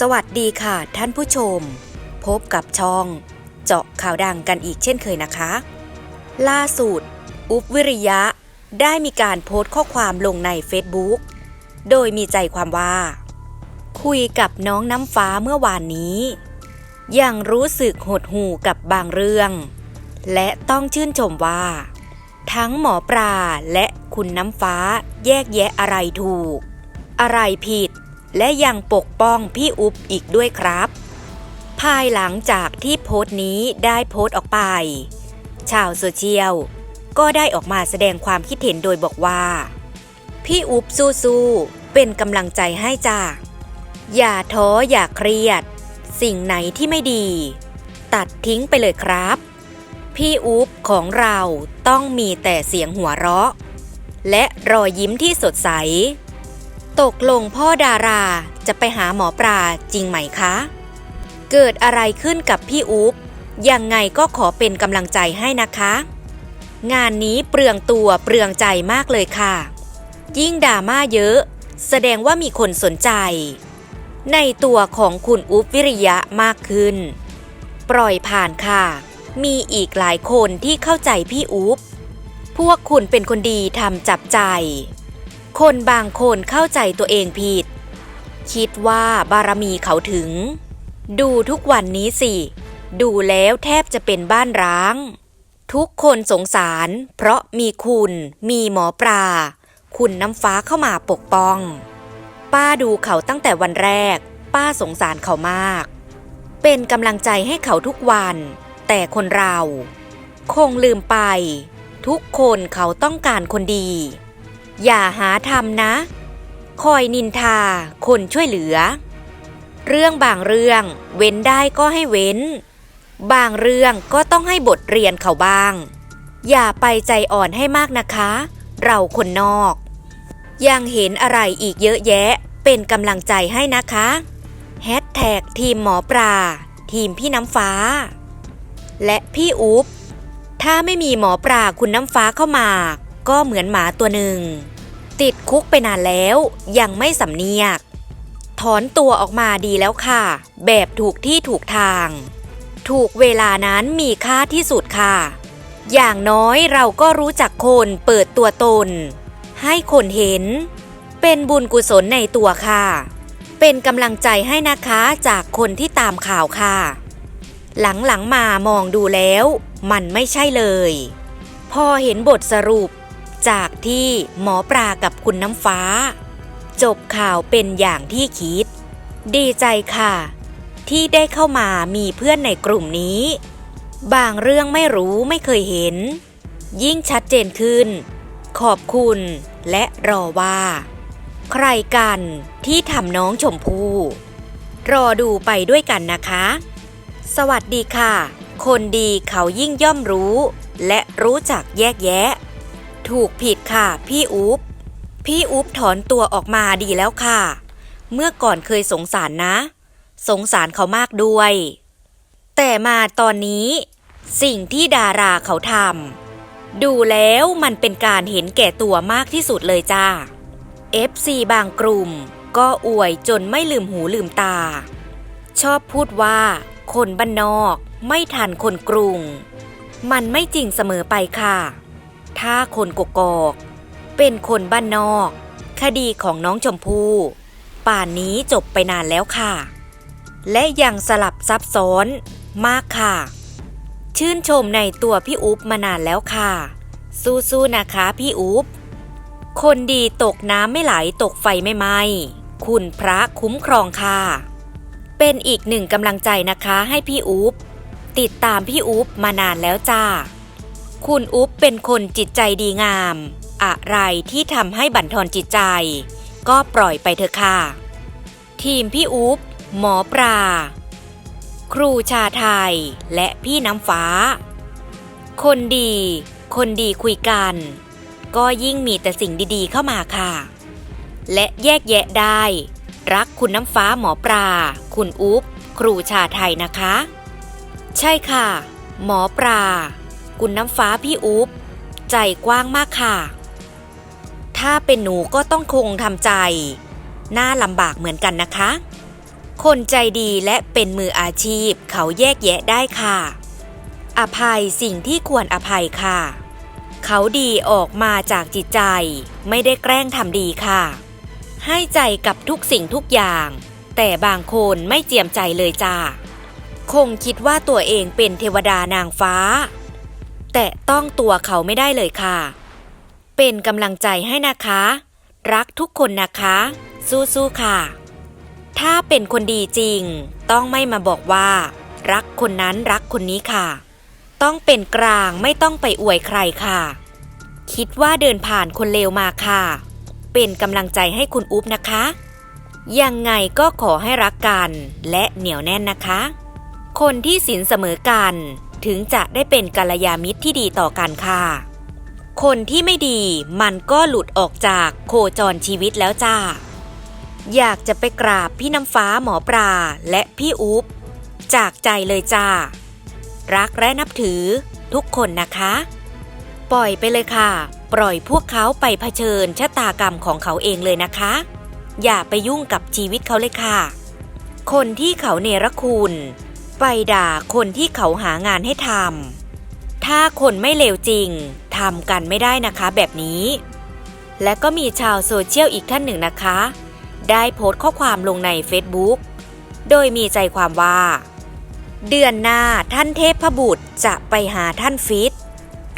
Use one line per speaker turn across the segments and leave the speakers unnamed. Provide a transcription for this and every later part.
สวัสดีค่ะท่านผู้ชม พบกับช่อง เจาะข่าวดังกันอีกเช่นเคยนะคะ ล่าสุด อุบวิริยะได้มีการโพสต์ข้อความลงใน Facebook โดยมีใจความว่า คุยกับน้องน้ำฟ้าเมื่อวานนี้ ยังรู้สึกหดหู่กับบางเรื่อง และต้องชื่นชมว่า ทั้งหมอปลาและคุณน้ำฟ้าแยกแยะอะไรถูก อะไรผิด และยังปกป้องพี่อุ๊บอีกด้วยครับ ภายหลังจากที่โพสต์นี้ได้โพสต์ออกไป ชาวโซเชียลก็ได้ออกมาแสดงความคิดเห็นโดยบอกว่า พี่อุ๊บสู้ๆเป็นกำลังใจให้จ้าอย่าท้ออย่าเครียด สิ่งไหนที่ไม่ดี ตัดทิ้งไปเลยครับ พี่อุ๊บของเราต้องมีแต่เสียงหัวเราะ และรอยยิ้มที่สดใส ตกลงพ่อดาราจะไปหาหมอปลาจริงไหมคะ เกิดอะไรขึ้นกับพี่อุ๊บยังไงก็ขอเป็นกำลังใจให้นะคะ งานนี้เปลืองตัวเปลืองใจมากเลยค่ะ ยิ่งดราม่าเยอะ แสดงว่ามีคนสนใจ ในตัวของคุณอุ๊บวิริยะมากขึ้น ปล่อยผ่านค่ะ มีอีกหลายคนที่เข้าใจพี่อุ๊บพวกคุณเป็นคนดีทำจับใจ คนบางคนเข้าใจตัวเองผิด คิดว่าบารมีเขาถึง ดูทุกวันนี้สิ ดูแล้วแทบจะเป็นบ้านร้าง ทุกคนสงสาร เพราะมีคุณ มีหมอปลา คุณน้ำฟ้าเข้ามาปกป้อง ป้าดูเขาตั้งแต่วันแรก ป้าสงสารเขามาก เป็นกำลังใจให้เขาทุกวัน แต่คนเรา คงลืมไป ทุกคนเขาต้องการคนดี อย่าหาทำนะ คอยนินทา คนช่วยเหลือ เรื่องบางเรื่อง เว้นได้ก็ให้เว้น บางเรื่องก็ต้องให้บทเรียนเขาบ้าง อย่าไปใจอ่อนให้มากนะคะ เราคนนอก ยังเห็นอะไรอีกเยอะแยะ เป็นกำลังใจให้นะคะแฮชแท็กทีมหมอปลาทีมพี่น้ำฟ้า และพี่อุ๊บถ้าไม่มีหมอปลาคุณน้ำฟ้าเข้ามา ก็เหมือนหมาตัวหนึ่ง ติดคุกไปนานแล้ว ยังไม่สำเนียก ถอนตัวออกมาดีแล้วค่ะ แบบถูกที่ถูกทาง ถูกเวลานั้นมีค่าที่สุดค่ะ อย่างน้อยเราก็รู้จักคนเปิดตัวตน ให้คนเห็น เป็นบุญกุศลในตัวค่ะ เป็นกำลังใจให้นะคะจากคนที่ตามข่าวค่ะ หลังๆมามองดูแล้ว มันไม่ใช่เลยพอเห็นบทสรุป จากที่หมอปลากับคุณน้ำฟ้า จบข่าวเป็นอย่างที่คิด ดีใจค่ะ ที่ได้เข้ามามีเพื่อนในกลุ่มนี้ บางเรื่องไม่รู้ไม่เคยเห็น ยิ่งชัดเจนขึ้น ขอบคุณและรอว่า ใครกันที่ทำน้องชมพู่รอดูไปด้วยกันนะคะ สวัสดีค่ะ คนดีเขายิ่งย่อมรู้ และรู้จักแยกแยะ ถูกผิดค่ะ พี่อุ๊บพี่อุ๊บถอนตัวออกมาดีแล้วค่ะ เมื่อก่อนเคยสงสารนะ สงสารเขามากด้วย แต่มาตอนนี้ สิ่งที่ดาราเขาทำดูแล้วมันเป็นการเห็นแก่ตัวมากที่สุดเลยจ้า FC บางกลุ่มก็อวยจนไม่ลืมหูลืมตา ชอบพูดว่า คนบ้านนอกไม่ทันคนกรุง มันไม่จริงเสมอไปค่ะ ถ้าคนกกอก เป็นคนบ้านนอก คดีของน้องชมพู่ป่านนี้จบไปนานแล้วค่ะ และยังสลับซับซ้อนมากค่ะ ชื่นชมในตัวพี่อุ๊บมานานแล้วค่ะ สู้ๆนะคะพี่อุ๊บคนดีตกน้ำไม่ไหลตกไฟไม่ไหม้คุณพระคุ้มครองค่ะ เป็นอีกหนึ่งกำลังใจนะคะให้พี่อุ๊บติดตามพี่อุ๊บมานานแล้วจ้า คุณอุ๊บเป็นคนจิตใจดีงาม อะไรที่ทำให้บั่นทอนจิตใจ ก็ปล่อยไปเถอะค่ะ ทีมพี่อุ๊บหมอปลาครูชาไทยและพี่น้ำฟ้า คนดี คนดีคุยกัน ก็ยิ่งมีแต่สิ่งดีๆเข้ามาค่ะ และแยกแยะได้ รักคุณน้ำฟ้าหมอปลาคุณอุ๊บครูชาไทยนะคะ ใช่ค่ะ หมอปลา คุณน้ำฟ้าพี่อุ๊บใจกว้างมากค่ะ ถ้าเป็นหนูก็ต้องคงทำใจ หน่าลำบากเหมือนกันนะคะ คนใจดีและเป็นมืออาชีพเขาแยกแยะได้ค่ะ อภัยสิ่งที่ควรอภัยค่ะ เขาดีออกมาจากจิตใจ ไม่ได้แกล้งทำดีค่ะ ให้ใจกับทุกสิ่งทุกอย่าง แต่บางคนไม่เจียมใจเลยจ้าคงคิดว่าตัวเองเป็นเทวดานางฟ้า แต่ต้องตัวเขาไม่ได้เลยค่ะ เป็นกำลังใจให้นะคะ รักทุกคนนะคะ สู้ๆค่ะ ถ้าเป็นคนดีจริง ต้องไม่มาบอกว่า รักคนนั้นรักคนนี้ค่ะ ต้องเป็นกลางไม่ต้องไปอวยใครค่ะ คิดว่าเดินผ่านคนเลวมาค่ะ เป็นกำลังใจให้คุณอุ๊บนะคะ ยังไงก็ขอให้รักกันและเหนียวแน่นนะคะ คนที่สินเสมอกัน ถึงจะได้เป็นกัลยาณมิตรที่ดีต่อกันค่ะ คนที่ไม่ดีมันก็หลุดออกจากโคจรชีวิตแล้วจ้า อยากจะไปกราบพี่น้ำฟ้าหมอปลาและพี่อุ๊บจากใจเลยจ้า รักและนับถือทุกคนนะคะ ปล่อยไปเลยค่ะ ปล่อยพวกเขาไปเผชิญชะตากรรมของเขาเองเลยนะคะ อย่าไปยุ่งกับชีวิตเขาเลยค่ะ คนที่เขาเนรคุณ ไปด่าคนที่เขาหางานให้ทำ ถ้าคนไม่เลวจริงทำกันไม่ได้นะคะแบบนี้ และก็มีชาวโซเชียลอีกท่านหนึ่งนะคะ ได้โพสต์ข้อความลงใน Facebook โดยมีใจความว่า เดือนหน้าท่านเทพบุตรจะไปหาท่านฟิต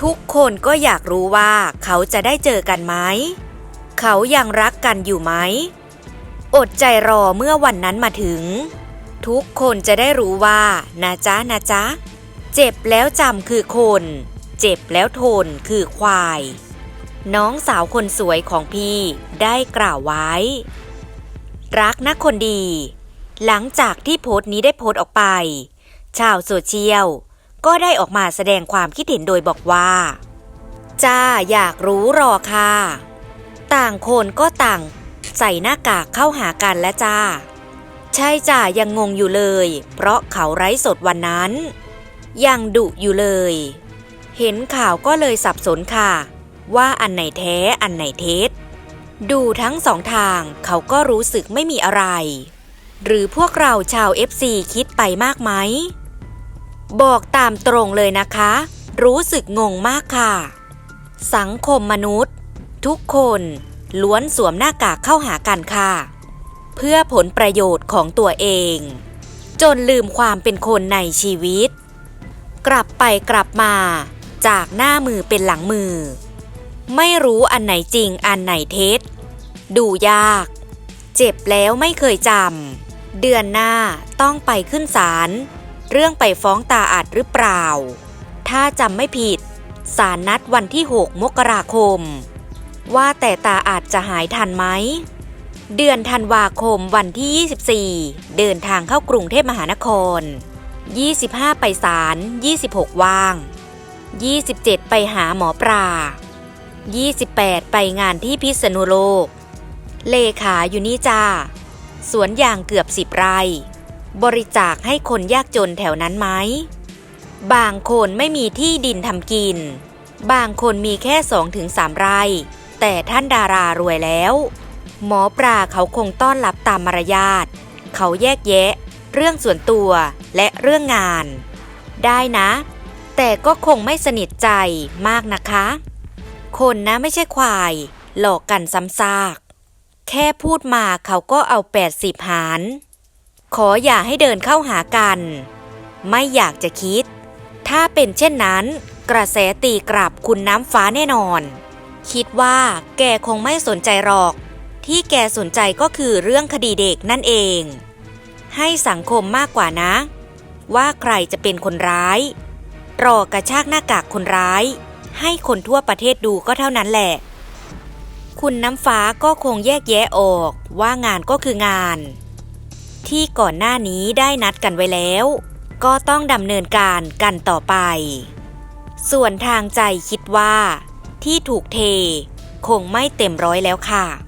ทุกคนก็อยากรู้ว่าเขาจะได้เจอกันไหม เขายังรักกันอยู่ไหม อดใจรอเมื่อวันนั้นมาถึง ทุกคนจะได้รู้ว่านะจ๊ะนะจ๊ะ เจ็บแล้วจำคือคน เจ็บแล้วทนคือควาย น้องสาวคนสวยของพี่ได้กล่าวไว้ รักนะคนดี หลังจากที่โพสต์นี้ได้โพสต์ออกไป ชาวโซเชียลก็ได้ออกมาแสดงความคิดเห็นโดยบอกว่า จ้าอยากรู้รอค่ะ ต่างคนก็ต่าง ใส่หน้ากากเข้าหากันและจ้า ใช่จ้ายังงงอยู่เลย เพราะเขาไร้สดวันนั้น ยังดุอยู่เลย เห็นข่าวก็เลยสับสนค่ะ ว่าอันไหนแท้อันไหนเท็จ ดูทั้งสองทางเขาก็รู้สึกไม่มีอะไร หรือพวกเราชาว FC คิดไปมากไหม บอกตามตรงเลยนะคะ รู้สึกงงมากค่ะ สังคมมนุษย์ ทุกคนล้วนสวมหน้ากากเข้าหากันค่ะ เพื่อผลประโยชน์ของตัวเอง จนลืมความเป็นคนในชีวิต กลับไปกลับมาจากหน้ามือเป็นหลังมือ ไม่รู้อันไหนจริงอันไหนเท็จ ดูยาก เจ็บแล้วไม่เคยจำเดือนหน้าต้องไปขึ้นศาลเรื่องไปฟ้องตาอัดหรือเปล่า ถ้าจำไม่ผิดศาลนัดวันที่ 6 มกราคม ว่าแต่ตาอาจจะหายทันไหม เดือนธันวาคมวันที่ 24 เดินทางเข้ากรุงเทพมหานคร 25 ไปศาล 26 ว่าง 27 ไปหาหมอปลา 28 ไปงานที่พิษณุโลก เลขาอยู่นี่จ้า สวนยางเกือบสิบไร่ บริจาคให้คนยากจนแถวนั้นไหม บางคนไม่มีที่ดินทำกิน บางคนมีแค่สองถึงสามไร่ แต่ท่านดารารวยแล้ว หมอปลาเขาคงต้อนรับตามมารยาท เขาแยกแยะ เรื่องส่วนตัวและเรื่องงาน ได้นะ แต่ก็คงไม่สนิทใจมากนะคะ คนนะไม่ใช่ควาย หลอกกันซ้ำซาก แค่พูดมาเขาก็เอา80หาร ขออย่าให้เดินเข้าหากัน ไม่อยากจะคิด ถ้าเป็นเช่นนั้น กระแสตีกลับคุณน้ำฟ้าแน่นอน คิดว่าแกคงไม่สนใจหรอก ที่แกสนใจก็คือเรื่องคดีเด็กนั่นเอง ให้สังคมมากกว่านะ ว่าใครจะเป็นคนร้าย รอกระชากหน้ากากคนร้าย ให้คนทั่วประเทศดูก็เท่านั้นแหละ คุณน้ำฟ้าก็คงแยกแยะออกว่างานก็คืองาน ที่ก่อนหน้านี้ได้นัดกันไว้แล้ว ก็ต้องดำเนินการกันต่อไป ส่วนทางใจคิดว่า ที่ถูกเทคงไม่เต็มร้อยแล้วค่ะ